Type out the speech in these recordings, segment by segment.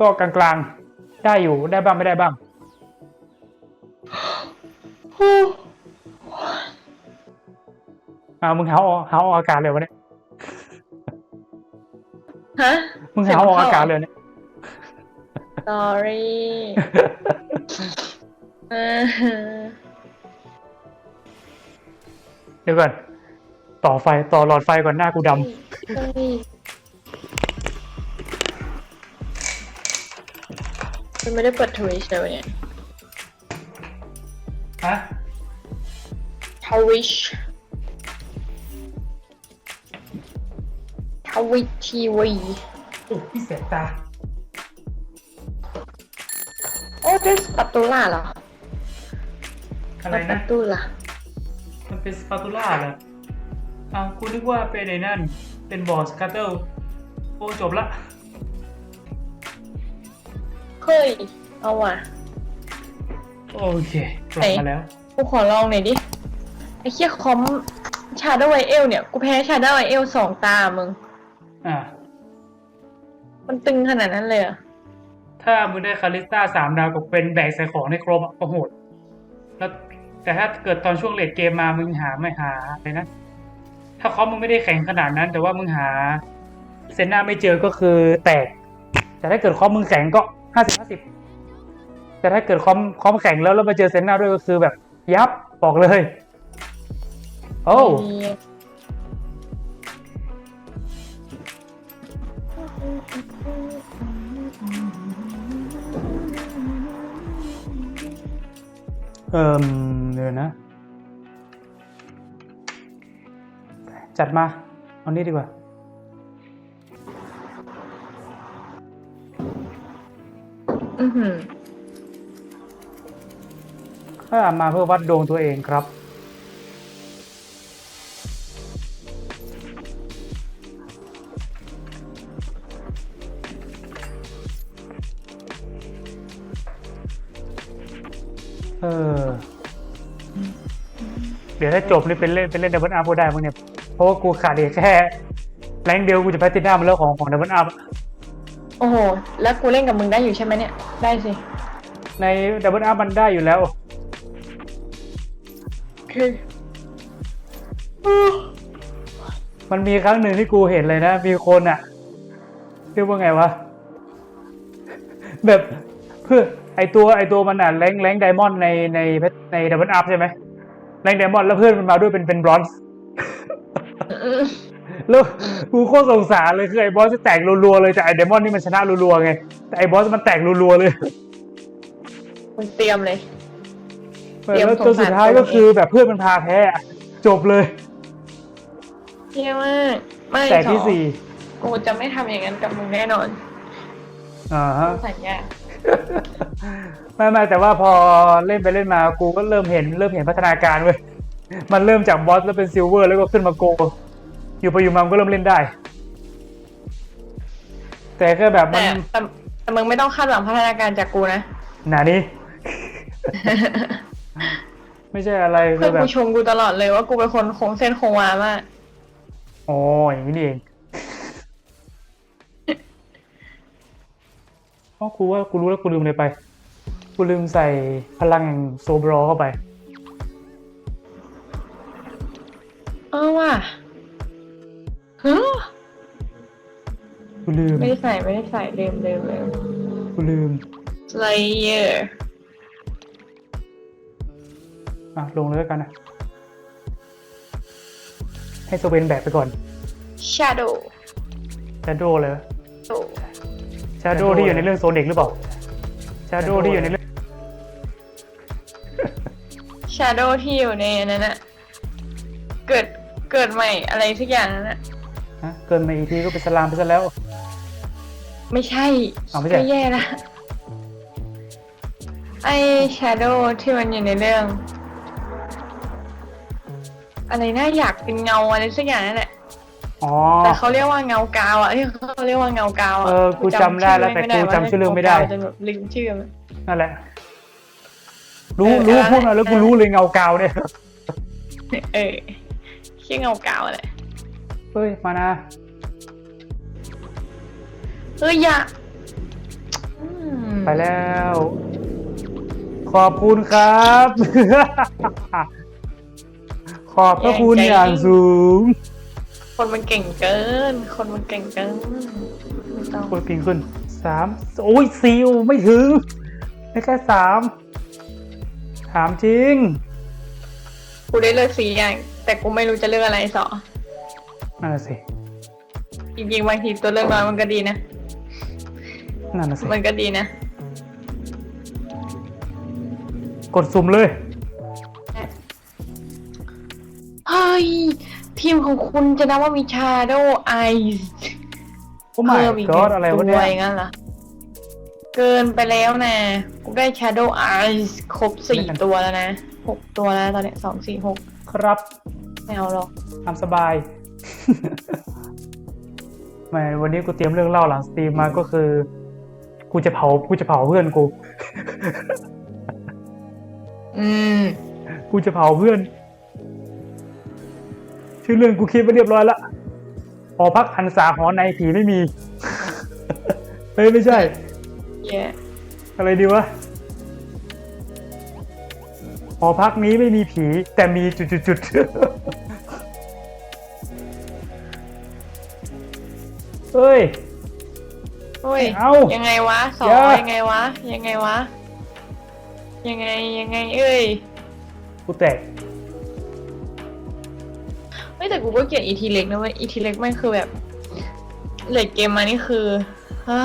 ก็กลางๆ ได้อยู่ได้บ้างไม่ได้บ้าง อ่ามึงหาออกหาออกอากาศเลยวะเนี่ยฮะมึงหาออกอากาศเลยเนี่ย sorry เออเดี๋ยวก่อน ต่อไฟต่อหลอดไฟก่อนหน้ากูดเมันไม่ได้เปิดทวิชเลยเนี่ยำฮะทวิชทวิชทีวีโอ้พี่แสบตา โอ้ได้สปัตตูล่าเหรออะไรสปันะตตูล่ามันเป็นสปาตูล่าเหรออ้าวกูนึกว่าเป็นไอ้นั่น เป็นบอร์สคัตเตอร์โอ้จบละ เฮ้ย เอาว่ะ โอเคกลับมาแล้ว กูขอลองหน่อยดิ ไอ้เคี้ยคอมชาโดว์ไวเอลเนี่ย กูแพ้ชาโดว์ไวเอลสองตามึง อ่า มันตึงขนาดนั้นเลยเหรอถ้ามึงได้คาริสตาสามดาวกับเป็นแบกใส่ของในครบอะก็โหด แล้วแต่ถ้าเกิดตอนช่วงเลดเกมมามึงหาไม่หาอะไรนะ ถ้าคอมมึงไม่ได้แข็งขนาดนั้น แต่ว่ามึงหา เซนหน้าไม่เจอก็คือแตก แต่ถ้าเกิดคอมมึงแข็งก็ ห้าสิบห้าสิบแต่ถ้าเกิดคอมคอมแข็งแล้วแล้วมาเจอเซนหน้าด้วยก็คือแบบ ยับบอกเลย โอ้เอ่มเดี๋ยวนะ จัดมา เอานี้ดีกว่า อือหือถ้ามาเพื่อวัดดวงตัวเองครับ เออ เดี๋ยวถ้าจบนี่เป็นเล่นเป็นเล่นดับเบิลอัพก็ได้มั้งเนี่ย เพราะว่ากูขาดอีกแค่ แรงเดียวกูจะแพลตินัมแล้วของของดับเบิลอัพ โอ้โห แล้วกูเล่นกับมึงได้อยู่ใช่ไหมเนี่ย ได้สิ ในดับเบิลอัพมันได้อยู่แล้ว คือมันมีครั้งหนึ่งที่กูเห็นเลยนะ มีคนอะเรียกว่าไงวะ แบบเพื่อไอตัวไอตัวมันอะแรงแรงไดมอนด์ในในในดับเบิลอัพใช่ไหมแรงไดมอนด์แล้วเพื่อนมันมาด้วยเป็นเป็นบรอนซ์ แล้วกูโคตรสงสารเลยคือไอ้บอสจะแตกรัวๆเลยแต่ไอ้ไดมอนด์นี่มันชนะรัวๆไงแต่ไอ้บอสมันแตกรัวๆเลยมึงเตรียมเลย เตรียมแล้วจนสุดท้ายสงสารตัวเองก็คือแบบเพื่อนมันพาแพ้อะจบเลยเที่ยมากไม่แต่ที่สองสี่กูจะไม่ทำอย่างนั้นกับมึงแน่นอนอ่าฮะกูสัญญาไม่ไม่แต่ว่าพอเล่นไปเล่นมากูก็เริ่มเห็นเริ่มเห็นพัฒนาการเว้ยมันเริ่มจากบอสแล้วเป็นซิลเวอร์แล้วก็ขึ้นมาโก อยู่ไปอยู่มามันก็เริ่มเล่นได้ แต่แค่แบบมัแต่นแต่แต่มึงไม่ต้องคาดหวังพัฒนาการจากกูนะ หนานี้ ไม่ใช่อะไรคืเพื่ออนแบบกูชมกูตลอดเลยว่ากูเป็นคนโค้งเส้นโค้งวามากอ๋ออย่างนี้นี่เองอ๋อกูว่ากูรู้แล้วกูลืมเลยไป กูลืมใส่พลังแห่งโซบรอเข้าไป เออว่ะ ฮะกูลืมไม่ได้ใส่ไม่ได้ใส่เดิมเดิมเดิมกูลืม Slayer อะลงเลยแล้วกันนะให้โซเวนแบกไปก่อน Shadow ชาโดเลย Shadow ชาโดที่อยู่ในเรื่องโซเด็กหรือเปล่า ชาโดที่อยู่ในเรื่อง Shadow ที่อยู่ในนั้นน่ะเกิดเกิดใหม่อะไรสักอย่างนั้นน่ะ ฮะเกินมาอีกทีก็เป็นสลามไปซะแล้ว ไม่ใช่อ้าวไม่ใช่ก็แย่ละไอ้ Shadow ที่มันอยู่ในเรื่อง อะไรน่าอยากเป็นเงาอะไรสักอย่างนั่นแหละอ๋อ แต่เขาเรียกว่าเงากาวอะที่เขาเรียกว่าเงากาวอะเออกูจำได้แล้วแต่กูจำชื่อเรื่องไม่ได้จนแบบลืมชื่อมัน นั่นแหละ รู้เออรู้เออพูดมาแล้วกูรู้เลยเงากาวเนี่ย เออชื่อเงากาวแหละ เฮ้ย มานะเฮ้ยอย่าไปแล้ว ขอบคุณครับ ขอบพระคุณอย่างสูงคนมันเก่งเกิน คนมันเก่งเกินไม่ต้องกดกิ่งขึ้นสามโอ้ยซิวไม่ถึงได้แค่สามถามจริง กูได้เลือกสีอย่าง แต่กูไม่รู้จะเลือกอะไรสอ นั่นน่ะสิ จริงๆบางทีตัวเลือกน้อยมันก็ดีนะ นั่นน่ะสิ มันก็ดีนะ กดสุ่มเลย เฮ้ย ทีมของคุณจะนับว่ามีชาโดว์ไอซ์โอ้ my เพิ่มอีก god อะไรวะเนี่ตัวยอย่างนั้นเหรอ เกินไปแล้วนะกูได้ชาโดว์ไอซ์ครบสี่ตัวแล้วนะหกตัวแล้วตอนเนี้ยสองสี่หกครับไม่เอาหรอกทำสบาย แหมวันนี้กูเตรียมเรื่องเล่าหลังสตรีมมาก็คือ กูจะเผากูจะเผาเพื่อนกู อืม กูจะเผาเพื่อน ชื่อเรื่องกูคิดไว้เรียบร้อยละหอพักหันษาหอในผีไม่มี เฮ้ยไม่ใช่เย้อะไรดีวะหอพักนี้ไม่มีผีแต่มีจุดๆ เฮ้ยโอ้ยเอายังไงวะสออย่ายังไงวะ ยังไงวะ ยังไงยังไง เอ้ยกูแตกเฮ้ยแต่กูก็เกลียดอีทีเล็กนะเว้ยอีทีเล็กแม่งคือแบบเลดเกมมานี่คืออ่า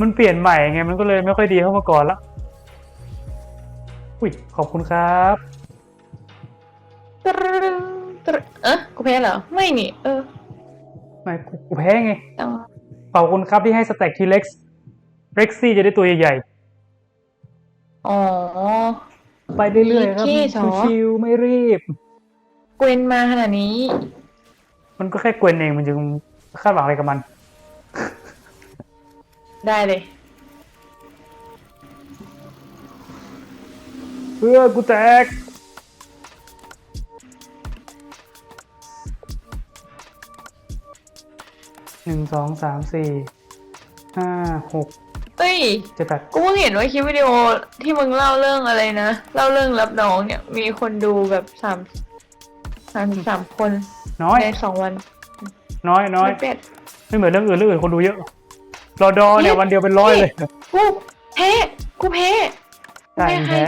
มันเปลี่ยนใหม่ไงมันก็เลยไม่ค่อยดีเท่าเมื่อก่อนละอุ้ยขอบคุณครับตรึ๊งตรึ๊งเอ๊ะกูแพ้เหรอ ไม่นี่ เออ ไม่กูกูแพ้ไงต้องขอบคุณครับที่ให้สแต็กทีเล็กซ์เร็กซี่จะได้ตัวใหญ่อ๋อ ๆ ไปเรื่อยๆครับโอเคสอชิวๆไม่รีบ เกวนมาขนาดนี้ มันก็แค่เกวนเองมันจึงคาดหวังอะไรกับมัน ได้เลย เพื่อกูแตก หนึ่งสองสามสี่ห้าหกเอ้ย เจ็ดแปดกูเพิ่งเห็นว่าคลิปวิดีโอที่มึงเล่าเรื่องอะไรนะ เล่าเรื่องรับน้องเนี่ย มีคนดูแบบสามสามสามคนน้อย ในสองวันน้อยน้อยไม่เป็ดไม่เหมือนเรื่องอื่นเรื่องอื่นคนดูเยอะรอดอเนี่ยนี่วันเดียวเป็นร้อยเลยกูแพ้กูแพ้ใช่มึงแพ้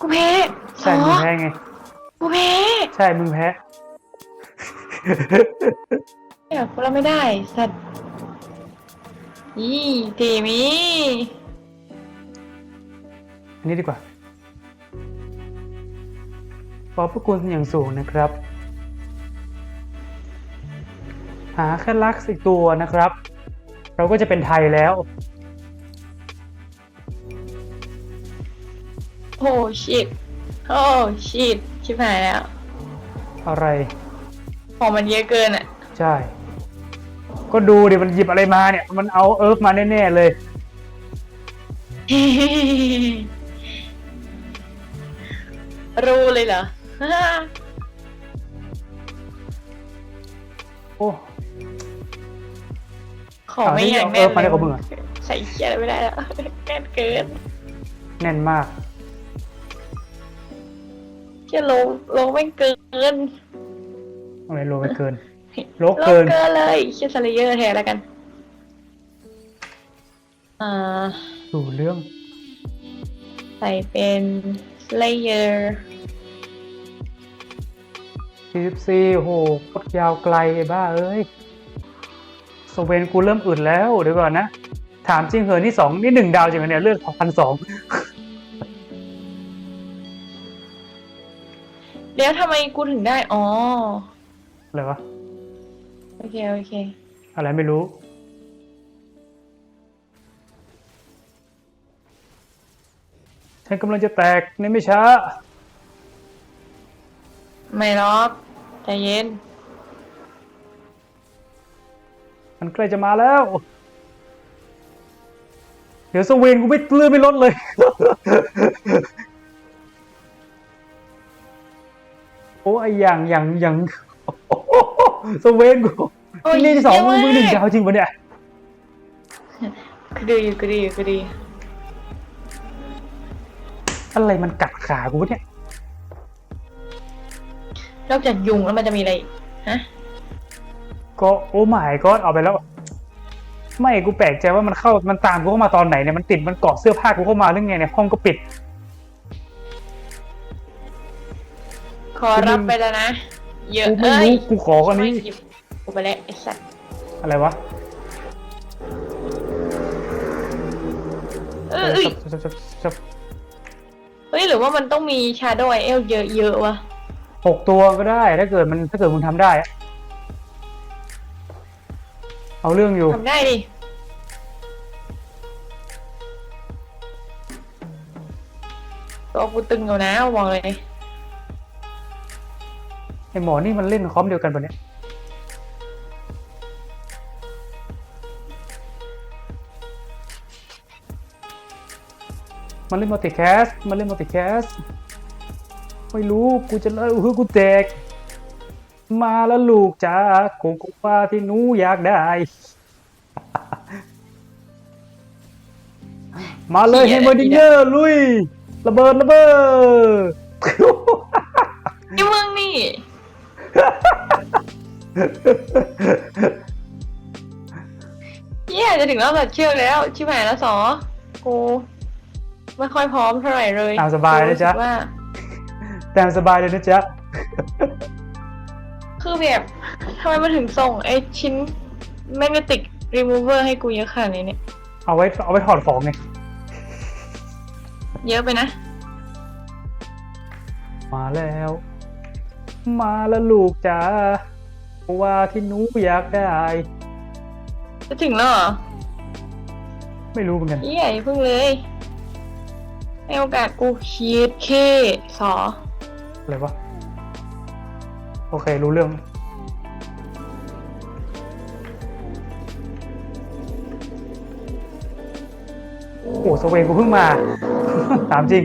กูแพ้ใช่สมึองแพ้ไง กูแพ้ใช่มึงแพ้ เนี่ยกูรับไม่ได้สัตว์ยี่ทีมีอันนี้ดีกว่า ขอบพระคุณอย่างสูงนะครับ หาแค่ลักซ์อีกตัวนะครับ เราก็จะเป็นไทยแล้ว โอ้ชิตโอ้ชิต ชิบหายแล้ว อะไร ของมันเยอะเกินอะ ใช่ ก็ดูดิมันหยิบอะไรมาเนี่ย มันเอาเอิร์ฟมาแน่ๆเลย รู้เลยเหรอ โอ้ของไม่อย่างเอาแน่นเอาเอามาได้กับมึงอะใส่เขียอะไรไม่ได้แล้วแน่นเกิน แน่นมากเชี่ยโลโลไม่งเกินอะไรโลไปเกิน โลเกิน เกินเลยเชี่ยสเลเยอร์แทนแล้วกัน อ่าดูเรื่อง ใส่เป็นสเลเยอร์ 44โอ้โหโคตรยาวไกลไอ้บ้าเอ้ยสเวนกูเริ่มอึดแล้ว เดี๋ยวก่อนนะ ถามจริงเหอะนี่สองนี่หนึ่งดาวจริงเหรอเนี่ย เลือกพันสอง เดี๋ยวทำไมกูถึงได้ อ๋อ อะไรวะ โอเค โอเค อะไรไม่รู้ ฉันกำลังจะแตกในไม่ช้า ไม่หรอกใจเย็น มันใกล้จะมาแล้ว เดี๋ยวสเวนกูไม่เลื่อนไม่ลดเลย โอ้ไออย่างอย่างอย่างสเวนกูโอ้ยนี่ที่สองเยี่ยมมึงมากมึงหนึ่งดาวจริงปะเนี่ยคือดีอยู่คือดีอยู่คือดีอะไรมันกัดขากูวะเนี่ยนอกจากยุงแล้วมันจะมีอะไรอีกฮะก็โอ้หมายก็เอาไปแล้ว ไม่กูแปลกใจว่ามันเข้ามันตามกูเข้ามาตอนไหนเนี่ยมันติดมันเกาะเสื้อผ้ากูเข้ามาหรือไงเนี่ยห้องก็ปิด ขอรับไปแล้วนะ เยอะกูไม่เอ้ยรู้กูขอคนนี้ไม่หยิบกูไปแล้วไอ้สัตว์อะไรวะเอยเอ้ยชับชับชับเฮ้ยหรือว่ามันต้องมีชาโดว์ไอเอลเยอะๆวะหกตัวก็ได้ ถ้าเกิดมันถ้าเกิดมึงทำได้อะเอาเรื่องอยู่ ทำได้ดิตัวกูตึงอยู่นะบอกเลย ไอหมอนี่มันเล่นคอมเดียวกันปะเนี่ยมันเล่นมัลติแคสมันเล่นมัลติแคสไม่รู้กูจะเล่าคือกูแตก มาแล้วลูกจ้าโกโกวาที่หนูอยากได้ มาเลยเหี้เฮยมเบอร์ดิงเกอร์ลุย ระเบิดระเบิดนี่มึงนี่ เยี่ยจะถึงรอบตัดเชือกแล้ว ชิบหายแล้วสอกูไม่ค่อยพร้อมเท่าไหร่เลยตามสบายเลยจ๊ะ กูรู้สึกว่า ตามสบายเลยนะจ๊ะ คือแบบทำไมมาถึงส่งไอ้ชิ้นแมกเนติกรีมูเวอร์ให้กูเยอะขนาดนี้เนี่ย เอาไว้เอาไว้ถอดของไงเยอะไปนะ มาแล้ว มาแล้วลูกจ้าว่าที่หนูอยากได้ จะถึงแล้วเหรอไม่รู้เหมือนกันเยี่ยอย่าเพิ่งเลยให้โอกาสกูคีดเคสออะไรวะ โอเค รู้เรื่อง โอ้โหสเวงกูเพิ่งมา ถามจริง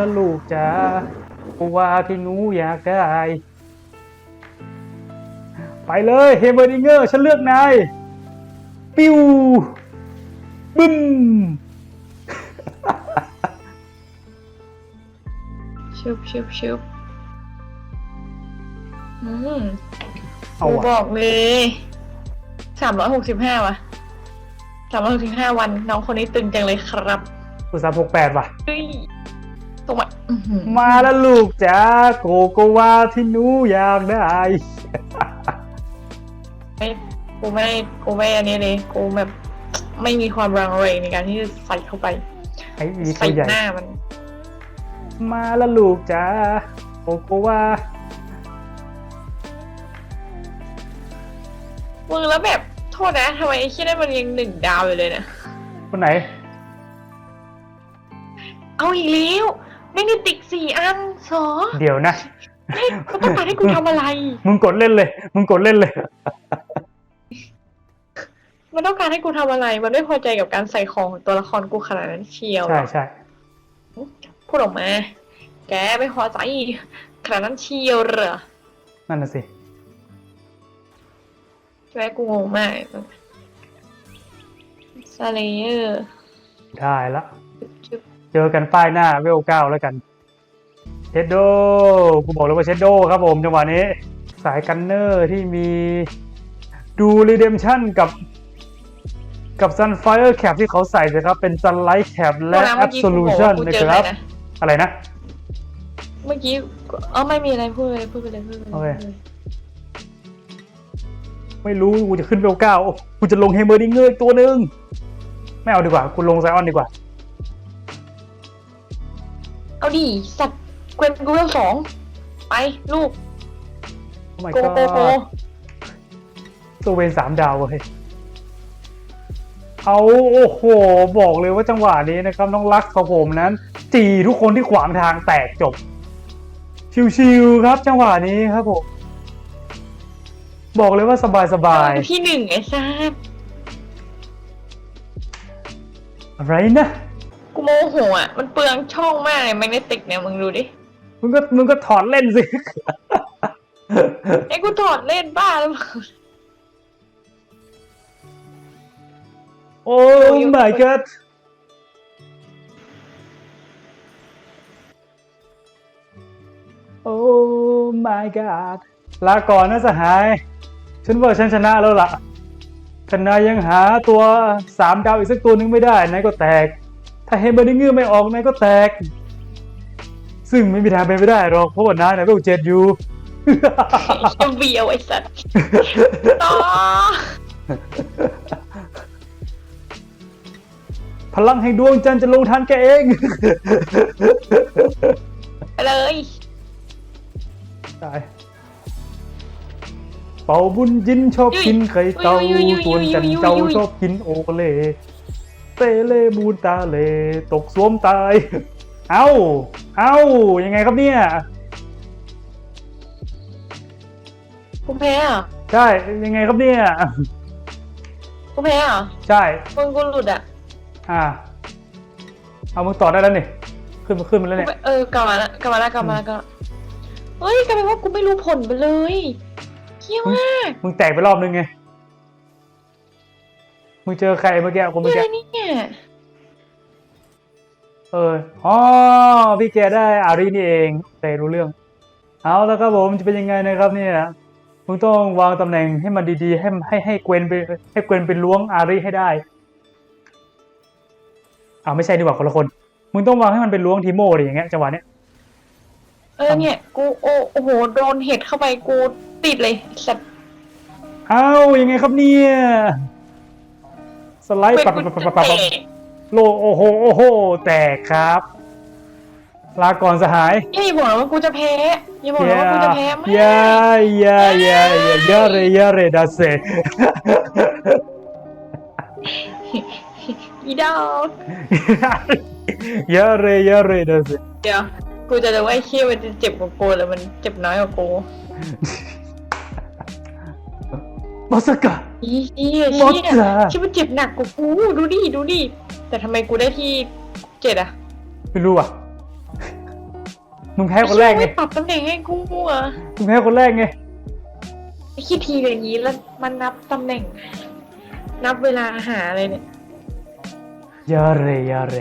ล้วลูกจ้าว่าที่หนูอยากได้ ไปเลยเฮเบอร์ดิงเกอร์ฉันเลือกนาย ปิ้ว บึ้ม ชุบชุบชุบอืมเอากูบวะอกเลยสามร้อยหกสิบห้าวะสามร้อยหกสิบห้าวัน น้องคนนี้ตึงจังเลยครับอุตสาห์หกแปดว่ะ เฮ้ย ตรงมาอื้อหือมาแล้วลูกจ้าโกโกวาที่หนูอยากได้ไม่กูไม่กูไม่อันนี้เลยกูแบบไม่มีความรังเลในการที่จะใส่เข้าไปไอ้อีตัใส่วใหญ่หน้ามัน มาแล้วลูกจ้าโกโกวามึงแล้วแบบโทษนะทำไมไอ้ขี้นั่นมันยังหนึ่งดาวอยู่เลยเนี่ยคนไหน เอาอีกแล้ว ไม่ได้ติกสี่อันสอเดี๋ยวนะเฮ้ยเขาต้องการให้กูทำอะไร มึงกดเล่นเลย มึงกดเล่นเลย มันต้องการให้กูทำอะไร มันไม่พอใจกับการใส่ของของตัวละครกูขนาดนั้นเชียวใช่ใช่พูดออกมา แกไม่พอใจขนาดนั้นเชียวเหรอ นั่นน่ะสิใช่ไหมกูงงมากซาเลเยอร์ได้ละ เจอกันป้ายหน้าเวลเก้าแล้วกันเชดโดกูบอกเลยว่าเชดโดครับผมจังหวะนี้ สายกันเนอร์ที่มีดูรีเดมชั่นกับกับซันไฟเออร์แคปที่เขาใส่นะครับ เป็นซันไลท์แคปและพวกนั้นแอเมื่บอกี้โซกูลูบอกชันว่ากูนะเจอคอะไรรับนะอะไรนะ เมื่อกี้เออไม่มีอะไรพูดเลยพูดไปเลยพูดไปเลยโอเคไม่รู้กูจะขึ้นเวลเก้ากูจะลงเฮมเมอร์ดิงเกอร์อีกตัวหนึ่งไม่เอาดีกว่ากูลงไซออนดีกว่า เอาดิสัตว์เกวนกูเวลสองไปลูก โอ้ my โกโกโก god ตัวเวนสามดาวเว้ยเอาโอ้โห บอกเลยว่าจังหวะนี้นะครับน้องรักของผมนั้นจีทุกคนที่ขวางทางแตกจบ ชิวๆครับ จังหวะนี้ครับผม บอกเลยว่าสบายเอาไปที่หนึ่งไอ้ซ่าๆอะไรนะ กูโมโหอะ มันเปลืองช่องมากเลยแมกเนติกเนี่ยมึงดูดิมึงก็มึงก็ถอดเล่นสิ ไอ้กูถอดเล่นบ้าหรือเปล่าโอ้ my god โอ้ my god ลาก่อนนะสหาย ฉันว่าฉันชนะแล้วล่ะถ้านายยังหาตัวสามดาวอีกสักตัวหนึงไม่ได้นายก็แตก ถ้าเฮมเบอร์นิงือไม่ออกนายก็แตก ซึ่งไม่มีทางเป็นไปได้หรอกเพราะว่านายนายเป็นเจ็ดอยู่ไอ้เบียวไอ้สัตว์ต่อพลังแห่งดวงจันทร์จะลงทันแกเอง ไปเลยตาย เป่าบุญยินชอบกินไข่เต่าส่วนจันเจ้าชอบกินโอเล เตเลบูนตาเล ตกสวมตาย เอ้า เอ้า ยังไงครับเนี่ย กูแพ้เหรอใช่ ยังไงครับเนี่ย กูแพ้เหรอใช่ มึงกูหลุดอะอ่า เอามึงต่อได้แล้วนี่ ขึ้นมาขึ้นมาแล้วกูเนี่ย ไปเออกลับมาละกลับมาละกลับมาละกลับมาเฮ้ยกลายเป็นว่ากูไม่รู้ผลไปเลยเฮี้ยมากมึงแตกไปรอบนึงไง มึงเจอใครเมื่อกี้คนเมื่อเฮี้กี้ยเนี่ยเอออ๋อพี่แกได้อารีนี่เองแต่รู้เรื่อง เอาแล้วครับผมจะเป็นยังไงนะครับเนี่ยมึงต้องวางตำแหน่งให้มันดีๆ ให้ให้ให้เกวนไปให้เกวนเป็นล้วงอารีให้ได้เอาไม่ใช่ดีกว่าคนละคน มึงต้องวางให้มันเป็นล้วงทีโม่อะไรอย่างเงี้ยจังหวะเนี้ยเออเนี่ย กูโอโอ้โหโดนเห็ดเข้าไปกูติดเลยสัตว์เอายังไงครับเนี่ย สไลด์เป็นปับกูปับปับจะปับปับเตะโลโอ้โหโอ้โหแตกครับ ลาก่อนสหายอย่าบอกนะว่ากูจะแพ้อย่าบอกนะว่ากูจะแพ้ไม่ยายายายายาเรยาเรดาเซอีดอกยาเรยาเรดาเซเดี๋ยวกูจะดูว่าไอ้เขี้ยมันจะเจ็บกว่ากูหรือมันเจ็บน้อยกว่ากู มาสกะ อีเหี้ยมดเหี้ยจ้าเชี่ยมันเจ็บหนักกว่ากูดูดิดูดิแต่ทำไมกูได้ที่เจ็ดอะไม่รู้อะ มึงแพ้คนแรกไง ไม่ปรับตำแหน่งให้กูอะมึงแพ้คนแรกไง ไอ้ขี้ทีอย่างนี้แล้วมันนับตำแหน่ง นับเวลาหาเลยเนี่ย ยาเรยาเร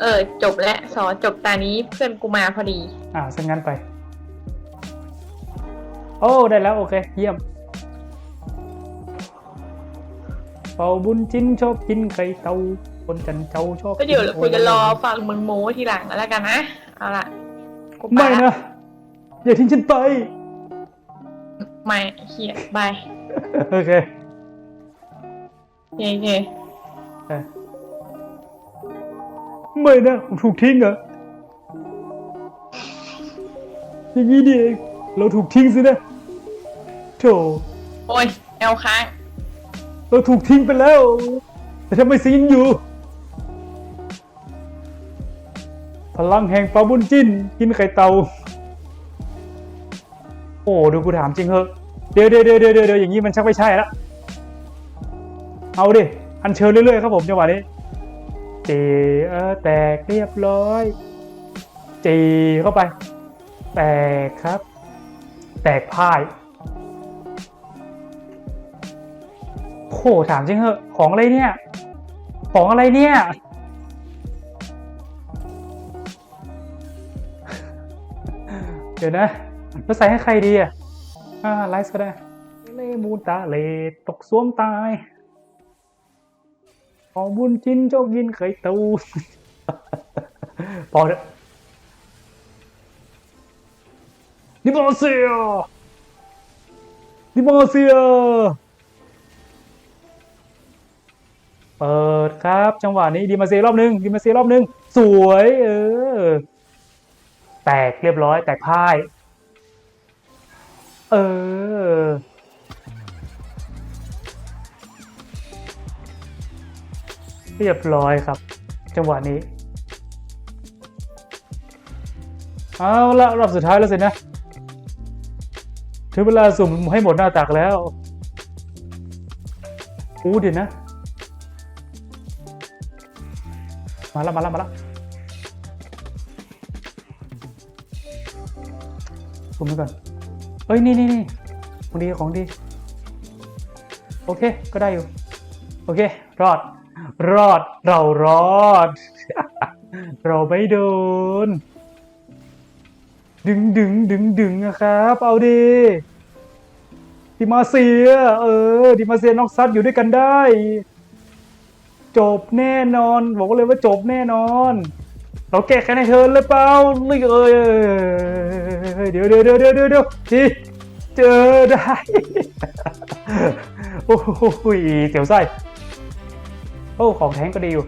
เออ จบแล้วสอจบตานี้เพื่อนกูมาพอดี อ่าซะงั้นไปโอ้ได้แล้วโอเค เยี่ยมเป่าบุญจินชอบกินไข่เตาคนจันเจ้าชอบก็เดี๋ยวนโกูจะรอฟังมึงโม้ทีหลังแล้วกันนะเอาละกูปไม่ละนะ อย่าทิ้งฉันไป ไม่เฮียบายโอเคโอเคเออไม่นะผมถูกทิ้งเหรออย่างนี้นี่เองเราถูกทิ้งสินะ โธ่โอ้ยแอลค้างเราถูกทิ้งไปแล้ว แต่ทำไมซียังอยู่ พลังแห่งปลาบุญจิ้น กินไข่เตา โอ้ดูกูถามจริงเหอะเดี๋ยวเดี๋ยวเดี๋ยวเดี๋ยวเดี๋ยวอย่างนี้มันชักไม่ใช่ละเอาดิ อันเชิญเรื่อยๆครับผมจังหวะนี้เจเออแตกเรียบร้อยจีเข้าไป แตกครับ แตกพ่าย โอ้โหถามจริงเหอะของอะไรเนี่ย ของอะไรเนี่ย เดี๋ยวนะแล้วใส่ให้ใครดีอะอ่าไลฟ์ก็ได้ เลมูนตาเลตกสวมตายพอบุญจินเจ้ายินเคยตูพอเถอะนิบอเซียนิบอเซีย เปิดครับ จังหวะนี้ดีมาเซีรอบหนึงดีมาเซีรอบหนึง สวย เออ แตกเรียบร้อย แตกพ่าย เออ เรียบร้อยครับ จังหวะนี้ เอาละรอบสุดท้ายแล้วสินะถึงเวลาสุ่มให้หมดหน้าตักแล้วอู้เดี๋ยวนะ มาแล้วมาแล้วมาแล้วซูมไปก่อนเอ้ย นี่นี่นี่ของดีของดี โอเค ก็ได้อยู่ โอเค รอด รอด เรารอด เราไม่โดน ดึงดึงดึงดึงนะครับ เอาดีดิมาเซีย เออ ดิมาเซียน็อกซัดอยู่ด้วยกันได้ จบแน่นอน บอกเลยว่าจบแน่นอน เราแก้แค้นให้เธอเลยเปล่านี่เอ้ยเดี๋ยวเดี๋ยวเดี๋ยวเดี๋ยวเดี๋ยวเดี๋ยวทีเจอได้ โอ้โหเสียวไส้โอ้ของแท้งก็ดีอยู่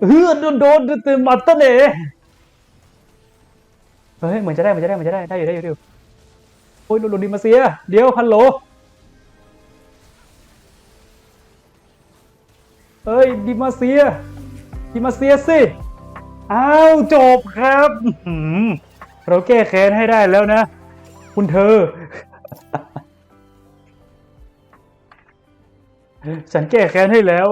เฮ้ยโดนโดนโดนมัตเตอร์เน่เฮ้ยเหมือนจะได้เหมือนจะได้เหมือนจะได้ได้อยู่ได้อยู่ได้อยู่โอ้ยโดนดีมาเซีย เดี๋ยวฮัลโหล เอ้ยดิมาเซียดิมาเซียสิอ้าวจบครับเราแก้แค้นให้ได้แล้วนะ คุณเธอ ฉันแก้แค้นให้แล้ว